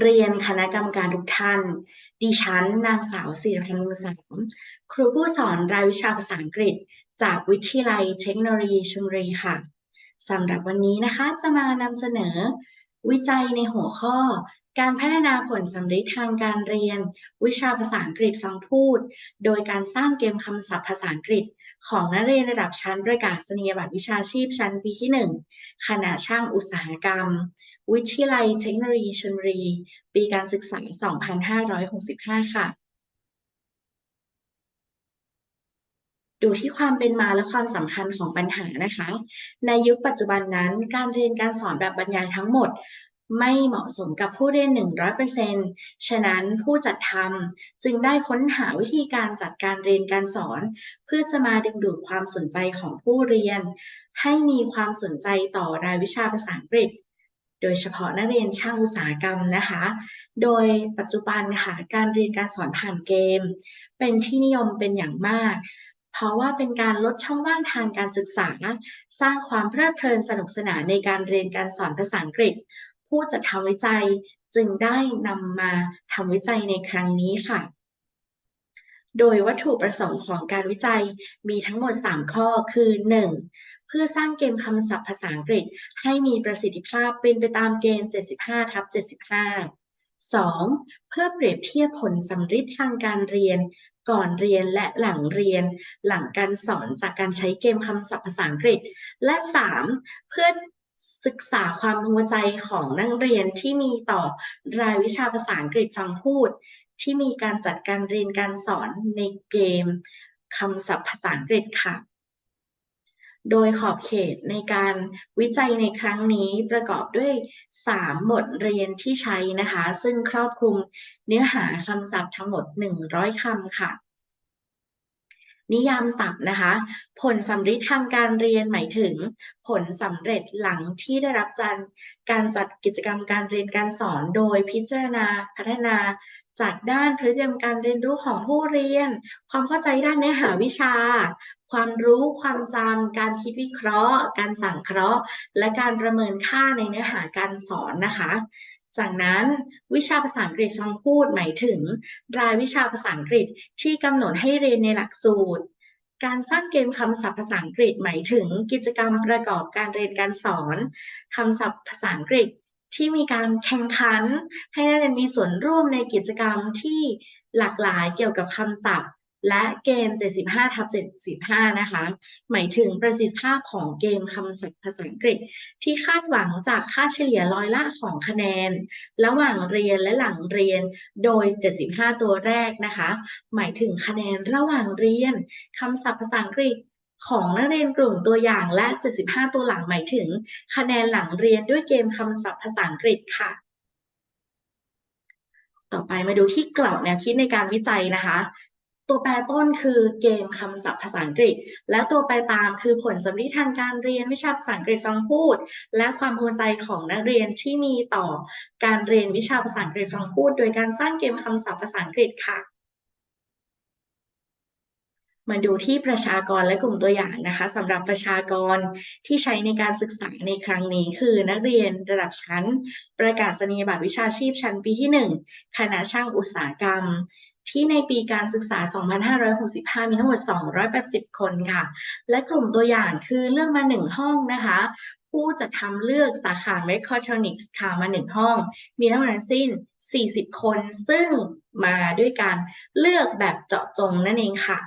เรียนคณะกรรมการทุกท่าน ดิฉันนางสาวศิรพันธ์มุสามครูผู้สอนรายวิชาภาษาอังกฤษ จากวิทยาลัยเทคโนโลยีชลบุรีค่ะสำหรับวันนี้นะคะจะมานำเสนอ วิจัยในหัวข้อ การพัฒนาผลสำลิดทางการเรียน วิชาภาษาอังกฤษฟังพูด โดยการสร้างเกมคำศัพท์ภาษาอังกฤษ ของนักเรียนระดับชั้นประกาศนียบัตรวิชาชีพชั้นปีที่ 1 คณะช่างอุตสาหกรรม วิทยาลัยเทคโนโลยีชลบุรี ปีการศึกษา 2565 ค่ะ ดูที่ความเป็นมาและความสำคัญของปัญหานะคะ ในยุคปัจจุบันนั้น การเรียนการสอนแบบบรรยายทั้งหมดไม่เหมาะสมกับผู้เรียน 100%ฉะนั้นผู้จัดทำจึงได้ค้นหาวิธีการจัดการเรียนการสอน เพื่อจะมาดึงดูดความสนใจของผู้เรียน ให้มีความสนใจต่อรายวิชาภาษาอังกฤษ โดยเฉพาะนักเรียนช่างอุตสาหกรรมนะคะ โดยปัจจุบันค่ะการเรียนการสอนผ่านเกม เป็นที่นิยมเป็นอย่างมาก เพราะว่าเป็นการลดช่องว่างทางการศึกษา สร้างความเพลิดเพลินสนุกสนานในการเรียนการสอนภาษาอังกฤษ ผู้จัดทำวิจัยจึงได้นำมาทำวิจัยในครั้งนี้ค่ะโดยวัตถุประสงค์ของการวิจัยมีทั้งหมด 3 ข้อคือ 1. เพื่อสร้างเกมคำศัพท์ภาษาอังกฤษ ให้มีประสิทธิภาพเป็นไปตามเกณฑ์ 75ทับ75 2. เพื่อเปรียบเทียบผลสำลิดทางการเรียน ก่อนเรียนและหลังเรียน หลังการสอนจากการใช้เกมคำศัพท์ภาษาอังกฤษ และ 3. เพื่อศึกษาความพึงพอใจของนักเรียนที่มีต่อรายวิชาภาษาอังกฤษฟังพูด ที่มีการจัดการเรียนการสอนในเกมคำศัพท์ภาษาอังกฤษค่ะ โดยขอบเขตในการวิจัยในครั้งนี้ประกอบด้วย 3 บทเรียนที่ใช้นะคะ ซึ่งครอบคลุมเนื้อหาคำศัพท์ทั้งหมด 100คำค่ะ นิยามศัพท์นะคะ ผลสำลิดทางการเรียนหมายถึง ผลสำเร็จหลังที่ได้รับการการจัดกิจกรรมการเรียนการสอน โดยพิจารณาพัฒนาจากด้านพฤติกรรมการเรียนรู้ของผู้เรียน ความเข้าใจด้านเนื้อหาวิชา ความรู้ความจำการคิดวิเคราะห์ การสั่งเคราะห์ และการประเมินค่าในเนื้อหาการสอนนะคะ จากนั้นวิชาภาษาอังกฤษฟังพูดหมายถึง รายวิชาภาษาอังกฤษที่กำหนดให้เรียนในหลักสูตร การสร้างเกมคำศัพท์ภาษาอังกฤษหมายถึงกิจกรรมประกอบการเรียนการสอนคำศัพท์ภาษาอังกฤษที่มีการแข่งขัน ให้นักเรียนมีส่วนร่วมในกิจกรรมที่หลากหลายเกี่ยวกับคำศัพท์ และเกณฑ์ 75ทับ75 นะคะ หมายถึงประสิทธิภาพของเกมคำศัพท์ภาษาอังกฤษ ที่คาดหวังจากค่าเฉลี่ยร้อยละของคะแนน ระหว่างเรียนและหลังเรียนโดย 75 ตัวแรกนะคะ หมายถึงคะแนนระหว่างเรียนคำศัพท์ภาษาอังกฤษของนักเรียนกลุ่มตัวอย่างและ 75 ตัวหลังหมายถึง คะแนนหลังเรียนด้วยเกมคำศัพท์ภาษาอังกฤษค่ะ ต่อไปมาดูที่กรอบแนวคิดในการวิจัยนะคะ ตัวแปรต้นคือเกมคำศัพท์ภาษาอังกฤษ และตัวแปรตามคือผลสำลิดทางการเรียนวิชาภาษาอังกฤษฟังพูด และความพอใจของนักเรียนที่มีต่อการเรียนวิชาภาษาอังกฤษฟังพูด โดยการสร้างเกมคำศัพท์ภาษาอังกฤษค่ะ มาดูที่ประชากรและกลุ่มตัวอย่างนะคะสำหรับประชากรที่ใช้ในการศึกษาในครั้งนี้ คือนักเรียนระดับชั้น ประกาศนียบัตรวิชาชีพชั้นปีที่ 1 คณะช่างอุตสาหกรรม ที่ในปีการศึกษา 2565 มีทั้งหมด 280 คนค่ะ และกลุ่มตัวอย่างคือเลือกมา 1 ห้องนะคะผู้จะทำเลือกสาขา Mechatronics ค่ะมา1ห้อง มีทั้งหมดทั้งสิ้น 40 คน ซึ่งมาด้วยการเลือกแบบเจาะจงนั่นเองค่ะ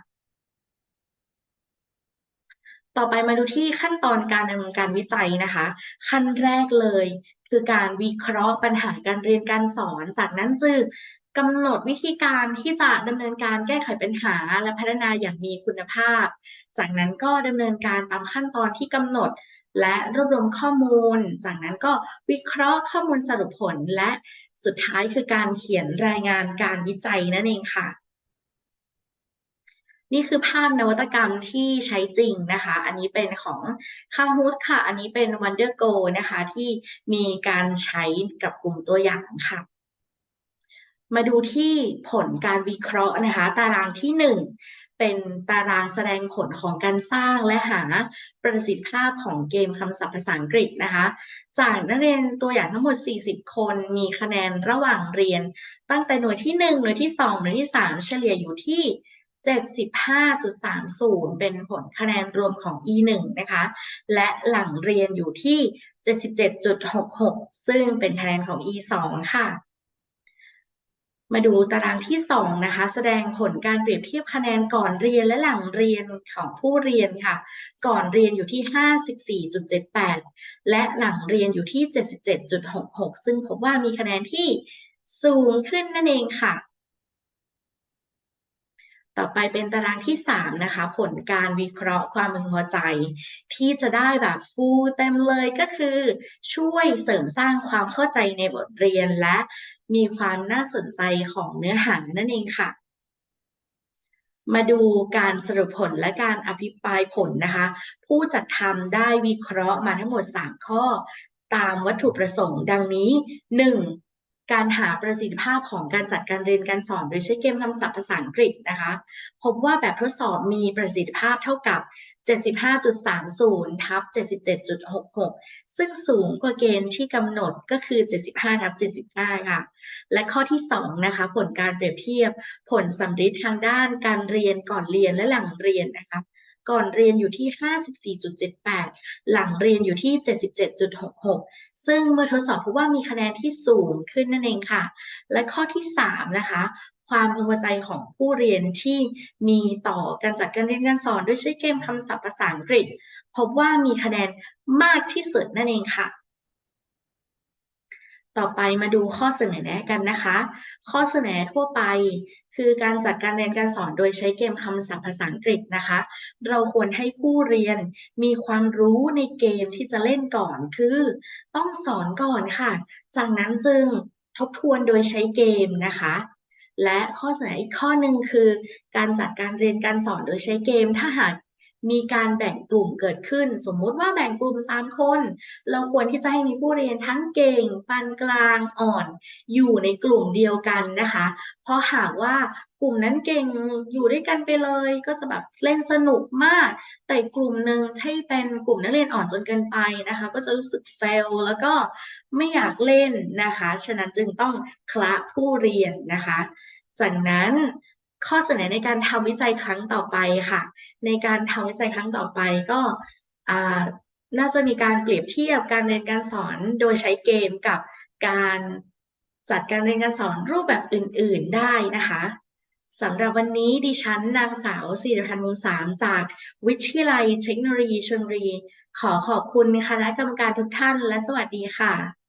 ต่อไปมาดูที่ขั้นตอนการดำเนินการวิจัยนะคะ ขั้นแรกเลย คือการวิเคราะห์ปัญหาการเรียนการสอน จากนั้นจึงกำหนดวิธีการที่จะดำเนินการแก้ไขปัญหาและพัฒนาอย่างมีคุณภาพ จากนั้นก็ดำเนินการตามขั้นตอนที่กำหนด และรวบรวมข้อมูล จากนั้นก็วิเคราะห์ข้อมูลสรุปผลและสุดท้ายคือการเขียนรายงานการวิจัยนั่นเองค่ะ นี่คือภาพนวัตกรรมที่ใช้จริงนะคะ อันนี้เป็นของ Kahoot ค่ะ อันนี้เป็น WonderGo นะคะ ที่มีการใช้กับกลุ่มตัวอย่างค่ะ มาดูที่ผลการวิเคราะห์นะคะ ตารางที่ 1เป็นตารางแสดงผลของการสร้างและหาประสิทธิภาพของเกมคำศัพท์ภาษาอังกฤษนะคะ จากนักเรียนตัวอย่างทั้งหมด 40 คนมีคะแนนระหว่างเรียน ตั้งแต่หน่วยที่ 1 หน่วยที่ 2 หน่วยที่ 3 เฉลี่ยอยู่ที่ 75.30 เป็นผลคะแนนรวมของ E1 นะคะ และหลังเรียนอยู่ที่ 77.66 ซึ่งเป็นคะแนนของ E2 ค่ะ มาดูตารางที่ 2 นะคะ แสดงผลการเปรียบเทียบคะแนนก่อนเรียนและหลังเรียนของผู้เรียนค่ะ ก่อนเรียนอยู่ที่ 54.78 และหลังเรียนอยู่ที่ 77.66 ซึ่งพบว่ามีคะแนนที่สูงขึ้นนั่นเองค่ะ ต่อไปเป็นตารางที่ 3 นะคะ ผลการวิเคราะห์ความพึงพอใจ ที่จะได้แบบฟูลเต็มเลยก็คือ ช่วยเสริมสร้างความเข้าใจในบทเรียนและมีความน่าสนใจของเนื้อหานั่นเองค่ะ มาดูการสรุปผลและการอภิปรายผลนะคะ ผู้จัดทำได้วิเคราะห์มาทั้งหมด 3 ข้อ ตามวัตถุประสงค์ดังนี้ 1. การหาประสิทธิภาพของการจัดการเรียนการสอน โดยใช้เกมคำศัพท์ภาษาอังกฤษนะคะ พบว่าแบบทดสอบมีประสิทธิภาพเท่ากับ 75.30 ทับ 77.66 ซึ่งสูงกว่าเกณฑ์ที่กำหนดก็คือ 75 ทับ 75 ค่ะ และข้อที่ 2 นะคะ ผลการเปรียบเทียบ ผลสำริดทางด้านการเรียนก่อนเรียนและหลังเรียนนะคะ ก่อนเรียนอยู่ที่ 54.78 หลังเรียนอยู่ที่ 77.66 ซึ่งเมื่อทดสอบพบว่ามีคะแนนที่สูงขึ้นนั่นเองค่ะ และข้อที่ 3 นะคะ ความพึงพอใจของผู้เรียนที่มีต่อการจัดการเรียนการสอนด้วยใช้เกมคำศัพท์ภาษาอังกฤษ พบว่ามีคะแนนมากที่สุดนั่นเองค่ะ ต่อไปมาดูข้อเสนอแนะกันนะคะ ข้อเสนอแนะทั่วไป คือการจัดการเรียนการสอนโดยใช้เกมคำศัพท์ภาษาอังกฤษนะคะ เราควรให้ผู้เรียนมีความรู้ในเกมที่จะเล่นก่อนคือ ต้องสอนก่อนค่ะ จากนั้นจึงทบทวนโดยใช้เกมนะคะ และข้อเสนออีกข้อหนึ่งคือ การจัดการเรียนการสอนโดยใช้เกม ถ้าหาก มีการแบ่งกลุ่มเกิดขึ้น สมมุติว่าแบ่งกลุ่ม 3 คน เราควรที่จะให้มีผู้เรียนทั้งเก่งปานกลางอ่อน อยู่ในกลุ่มเดียวกันนะคะ เพราะหากว่ากลุ่มนั้นเก่งอยู่ด้วยกันไปเลย ก็จะแบบเล่นสนุกมาก แต่กลุ่มหนึ่งใช่เป็นกลุ่มนักเรียนอ่อนจนเกินไปนะคะ ก็จะรู้สึกเฟลแล้วก็ไม่อยากเล่นนะคะ ฉะนั้นจึงต้องคละผู้เรียนนะคะ จากนั้น ข้อเสนอในการทำวิจัยครั้งต่อไปค่ะ ในการทำวิจัยครั้งต่อไปก็น่าจะมีการเปรียบเทียบการเรียนการสอนโดยใช้เกมกับการจัดการเรียนการสอนรูปแบบอื่น ๆได้นะคะสำหรับวันนี้ดิฉันนางสาวศิริพันธ์วงสามจากวิทยาลัยเทคโนโลยีชลบุรี ขอขอบคุณคณะกรรมการทุกท่านและสวัสดีค่ะ